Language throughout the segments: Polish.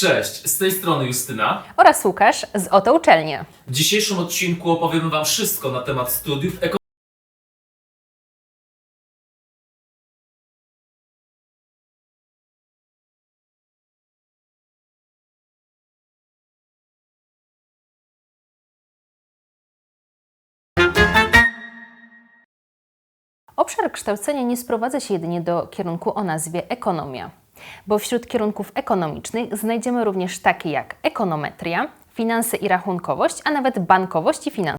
Cześć, z tej strony Justyna. oraz Łukasz z Oto Uczelnie. W dzisiejszym odcinku opowiemy Wam wszystko na temat studiów ekonomicznych. Obszar kształcenia nie sprowadza się jedynie do kierunku o nazwie ekonomia, bo wśród kierunków ekonomicznych znajdziemy również takie jak ekonometria, finanse i rachunkowość, a nawet bankowość i finanse.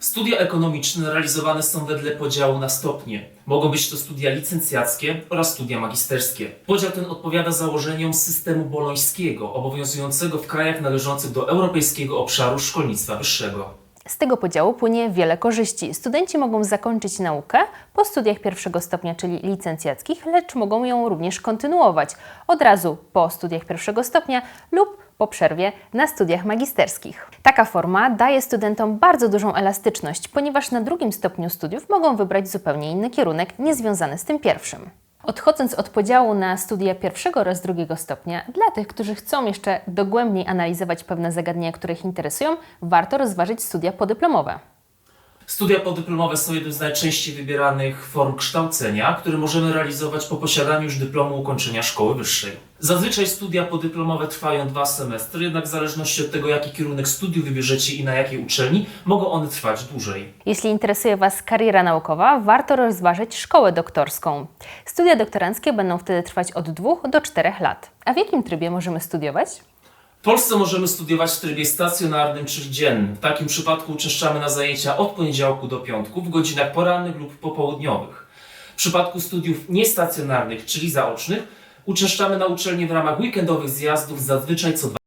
Studia ekonomiczne realizowane są wedle podziału na stopnie. Mogą być to studia licencjackie oraz studia magisterskie. Podział ten odpowiada założeniom systemu bolońskiego, obowiązującego w krajach należących do Europejskiego Obszaru Szkolnictwa Wyższego. Z tego podziału płynie wiele korzyści. Studenci mogą zakończyć naukę po studiach pierwszego stopnia, czyli licencjackich, lecz mogą ją również kontynuować od razu po studiach pierwszego stopnia lub po przerwie na studiach magisterskich. Taka forma daje studentom bardzo dużą elastyczność, ponieważ na drugim stopniu studiów mogą wybrać zupełnie inny kierunek niezwiązany z tym pierwszym. Odchodząc od podziału na studia pierwszego oraz drugiego stopnia, dla tych, którzy chcą jeszcze dogłębniej analizować pewne zagadnienia, które ich interesują, warto rozważyć studia podyplomowe. Studia podyplomowe są jednym z najczęściej wybieranych form kształcenia, które możemy realizować po posiadaniu już dyplomu ukończenia szkoły wyższej. Zazwyczaj studia podyplomowe trwają dwa semestry, jednak w zależności od tego, jaki kierunek studiów wybierzecie i na jakiej uczelni, mogą one trwać dłużej. Jeśli interesuje Was kariera naukowa, warto rozważyć szkołę doktorską. Studia doktoranckie będą wtedy trwać od 2 do 4 lat. A w jakim trybie możemy studiować? W Polsce możemy studiować w trybie stacjonarnym, czyli dziennym. W takim przypadku uczęszczamy na zajęcia od poniedziałku do piątku w godzinach porannych lub popołudniowych. W przypadku studiów niestacjonarnych, czyli zaocznych, uczęszczamy na uczelnię w ramach weekendowych zjazdów zazwyczaj co dwa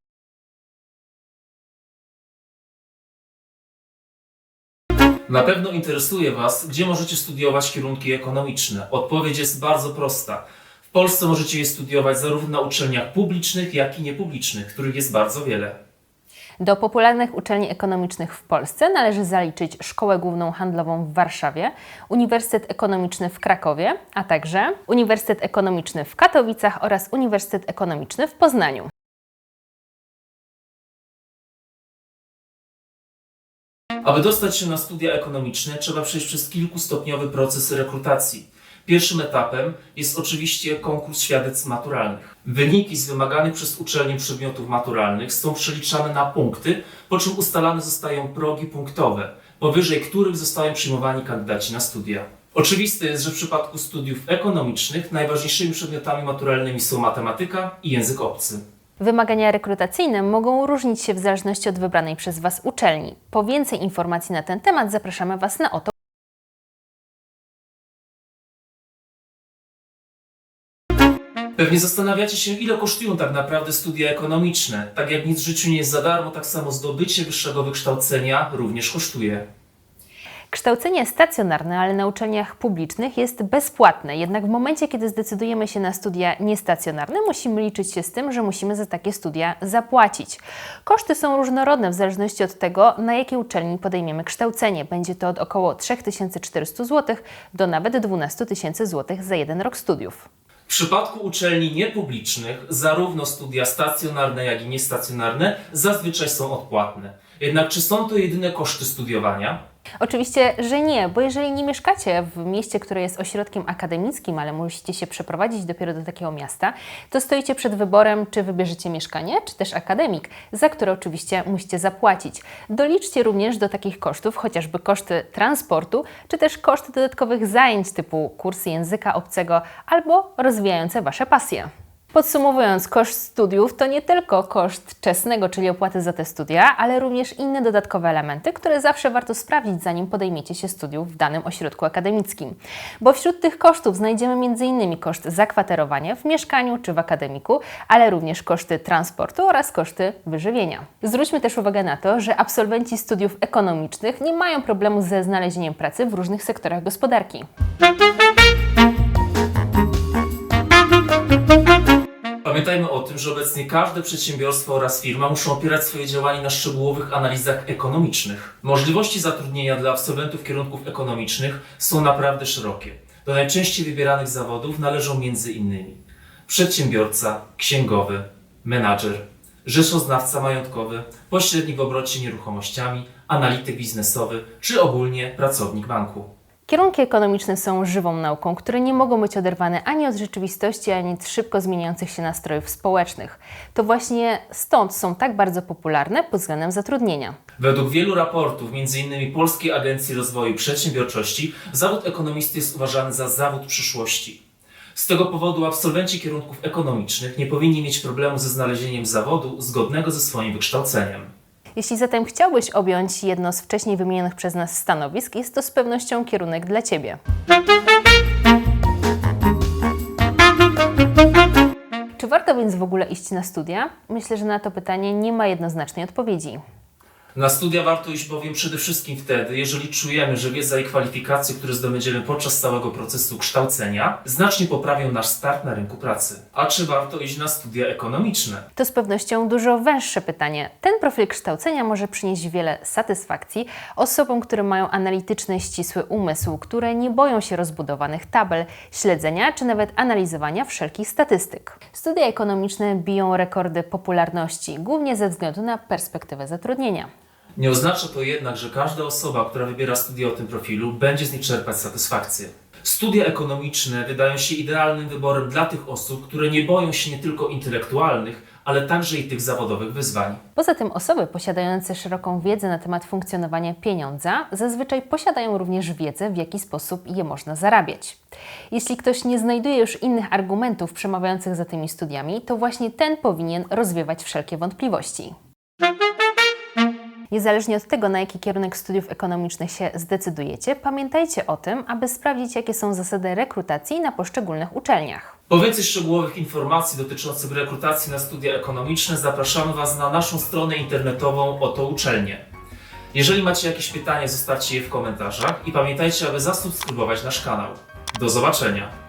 Na pewno interesuje Was, gdzie możecie studiować kierunki ekonomiczne. Odpowiedź jest bardzo prosta. W Polsce możecie je studiować zarówno na uczelniach publicznych, jak i niepublicznych, których jest bardzo wiele. Do popularnych uczelni ekonomicznych w Polsce należy zaliczyć Szkołę Główną Handlową w Warszawie, Uniwersytet Ekonomiczny w Krakowie, a także Uniwersytet Ekonomiczny w Katowicach oraz Uniwersytet Ekonomiczny w Poznaniu. Aby dostać się na studia ekonomiczne, trzeba przejść przez kilkustopniowy proces rekrutacji. Pierwszym etapem jest oczywiście konkurs świadectw maturalnych. Wyniki z wymaganych przez uczelnię przedmiotów maturalnych są przeliczane na punkty, po czym ustalane zostają progi punktowe, powyżej których zostają przyjmowani kandydaci na studia. Oczywiste jest, że w przypadku studiów ekonomicznych najważniejszymi przedmiotami maturalnymi są matematyka i język obcy. Wymagania rekrutacyjne mogą różnić się w zależności od wybranej przez Was uczelni. Po więcej informacji na ten temat zapraszamy Was na oto. Pewnie zastanawiacie się, ile kosztują tak naprawdę studia ekonomiczne. Tak jak nic w życiu nie jest za darmo, tak samo zdobycie wyższego wykształcenia również kosztuje. Kształcenie stacjonarne, ale na uczelniach publicznych jest bezpłatne, jednak w momencie, kiedy zdecydujemy się na studia niestacjonarne, musimy liczyć się z tym, że musimy za takie studia zapłacić. Koszty są różnorodne w zależności od tego, na jakiej uczelni podejmiemy kształcenie. Będzie to od około 3400 zł do nawet 12 tysięcy zł za jeden rok studiów. W przypadku uczelni niepublicznych, zarówno studia stacjonarne, jak i niestacjonarne zazwyczaj są odpłatne. Jednak czy są to jedyne koszty studiowania? Oczywiście, że nie, bo jeżeli nie mieszkacie w mieście, które jest ośrodkiem akademickim, ale musicie się przeprowadzić dopiero do takiego miasta, to stoicie przed wyborem, czy wybierzecie mieszkanie, czy też akademik, za które oczywiście musicie zapłacić. Doliczcie również do takich kosztów chociażby koszty transportu, czy też koszty dodatkowych zajęć typu kursy języka obcego albo rozwijające Wasze pasje. Podsumowując, koszt studiów to nie tylko koszt czesnego, czyli opłaty za te studia, ale również inne dodatkowe elementy, które zawsze warto sprawdzić, zanim podejmiecie się studiów w danym ośrodku akademickim. Bo wśród tych kosztów znajdziemy m.in. koszt zakwaterowania w mieszkaniu czy w akademiku, ale również koszty transportu oraz koszty wyżywienia. Zwróćmy też uwagę na to, że absolwenci studiów ekonomicznych nie mają problemu ze znalezieniem pracy w różnych sektorach gospodarki. Pamiętajmy o tym, że obecnie każde przedsiębiorstwo oraz firma muszą opierać swoje działanie na szczegółowych analizach ekonomicznych. Możliwości zatrudnienia dla absolwentów kierunków ekonomicznych są naprawdę szerokie. Do najczęściej wybieranych zawodów należą m.in. przedsiębiorca, księgowy, menadżer, rzeczoznawca majątkowy, pośrednik w obrocie nieruchomościami, analityk biznesowy czy ogólnie pracownik banku. Kierunki ekonomiczne są żywą nauką, które nie mogą być oderwane ani od rzeczywistości, ani od szybko zmieniających się nastrojów społecznych. To właśnie stąd są tak bardzo popularne pod względem zatrudnienia. Według wielu raportów, m.in. Polskiej Agencji Rozwoju Przedsiębiorczości, zawód ekonomisty jest uważany za zawód przyszłości. Z tego powodu absolwenci kierunków ekonomicznych nie powinni mieć problemu ze znalezieniem zawodu zgodnego ze swoim wykształceniem. Jeśli zatem chciałbyś objąć jedno z wcześniej wymienionych przez nas stanowisk, jest to z pewnością kierunek dla Ciebie. Czy warto więc w ogóle iść na studia? Myślę, że na to pytanie nie ma jednoznacznej odpowiedzi. Na studia warto iść bowiem przede wszystkim wtedy, jeżeli czujemy, że wiedza i kwalifikacje, które zdobędziemy podczas całego procesu kształcenia, znacznie poprawią nasz start na rynku pracy. A czy warto iść na studia ekonomiczne? To z pewnością dużo węższe pytanie. Ten profil kształcenia może przynieść wiele satysfakcji osobom, które mają analityczny, ścisły umysł, które nie boją się rozbudowanych tabel, śledzenia czy nawet analizowania wszelkich statystyk. Studia ekonomiczne biją rekordy popularności, głównie ze względu na perspektywę zatrudnienia. Nie oznacza to jednak, że każda osoba, która wybiera studia o tym profilu, będzie z nich czerpać satysfakcję. Studia ekonomiczne wydają się idealnym wyborem dla tych osób, które nie boją się nie tylko intelektualnych, ale także i tych zawodowych wyzwań. Poza tym osoby posiadające szeroką wiedzę na temat funkcjonowania pieniądza zazwyczaj posiadają również wiedzę, w jaki sposób je można zarabiać. Jeśli ktoś nie znajduje już innych argumentów przemawiających za tymi studiami, to właśnie ten powinien rozwiewać wszelkie wątpliwości. Niezależnie od tego, na jaki kierunek studiów ekonomicznych się zdecydujecie, pamiętajcie o tym, aby sprawdzić, jakie są zasady rekrutacji na poszczególnych uczelniach. Po więcej szczegółowych informacji dotyczących rekrutacji na studia ekonomiczne zapraszamy Was na naszą stronę internetową Oto Uczelnie. Jeżeli macie jakieś pytania, zostawcie je w komentarzach i pamiętajcie, aby zasubskrybować nasz kanał. Do zobaczenia!